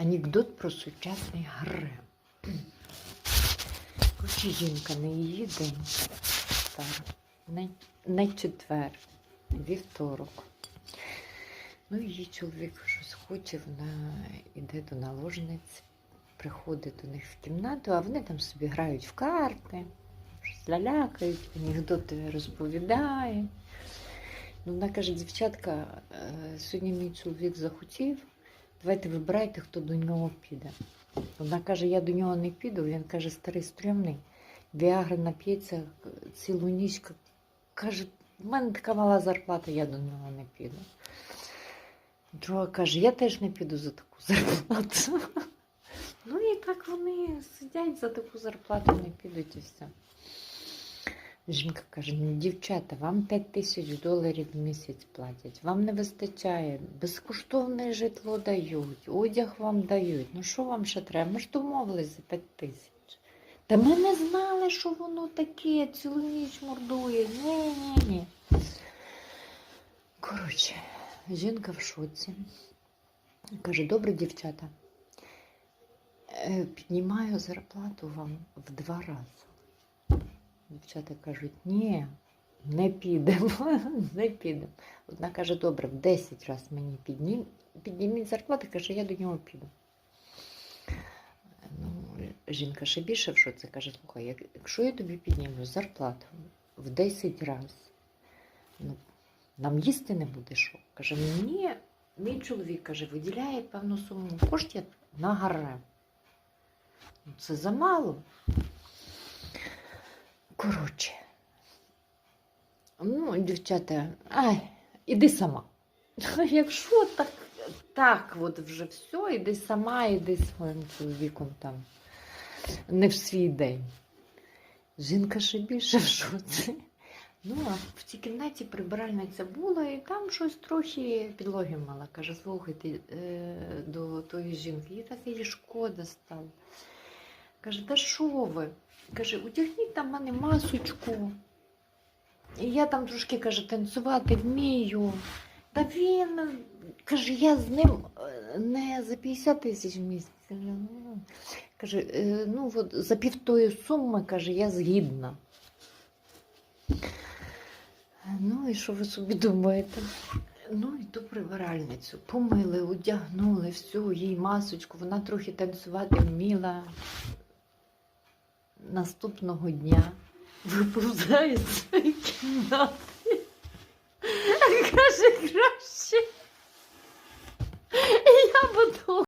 Анекдот про сучасний гарем. Коротше, жінка на її день на четвер, вівторок. Ну, її чоловік щось хоче, вона йде до наложниць, приходить до них в кімнату, а вони там собі грають в карти, щось лялякають, анекдоти розповідає. Ну, вона каже, дівчатка, е, сьогодні мій чоловік захотів, давайте вибирайте, хто до нього піде. Вона каже, я до нього не піду. Він каже, старий стрьомний. Віагра нап'ється цілу ніч. Каже, в мене така мала зарплата, я до нього не піду. Друга каже, я теж не піду за таку зарплату. Ну і так вони сидять за таку зарплату, не підуть і все. Жінка каже: ну, дівчата, вам 5 тисяч доларів в місяць платять, вам не вистачає, безкоштовне житло дають, одяг вам дають. Ну що вам ще треба? Ми ж домовились за 5 тисяч. Та ми не знали, що воно таке, цілу ніч мордує. Ні, ні, ні. Коротше, жінка в шоці. Каже, добре, дівчата, е, піднімаю зарплату вам в два рази. Дівчата кажуть, ні, не підемо, не підемо. Одна каже, добре, в 10 разів мені піднім, підніміть зарплату, каже, я до нього піду. Ну, жінка ще більше в шоці каже, слухай, якщо я тобі підніму зарплату в 10 разів, ну, нам їсти не буде що. Каже, мені мій чоловік каже, виділяє певну суму коштів на гарем. Ну, це замало. Коротше. Ну, дівчата, ай, іди сама. Якщо так, так от вже все, іди сама, іди зі своїм чоловіком там. Не в свій день. Жінка ще більше в шоці. Ну, а в цій кімнаті прибиральниця була, і там щось трохи підлоги мала. Каже, слухайте, е, до тої жінки, їй так її шкода стало. Каже, та що ви? Каже, одягніть там в мене масочку. І я там трошки каже, танцювати вмію. Та він каже, я з ним е, не за 50 тисяч в місяць. Каже, «Ну». Каже, «Е, ну от за півтої суми, каже, я згідна. Ну і що ви собі думаєте? Ну і ту прибиральницю помили, одягнули, все, їй масочку, вона трохи танцювати вміла. Наступного дня виповзає з кімнати. Каже,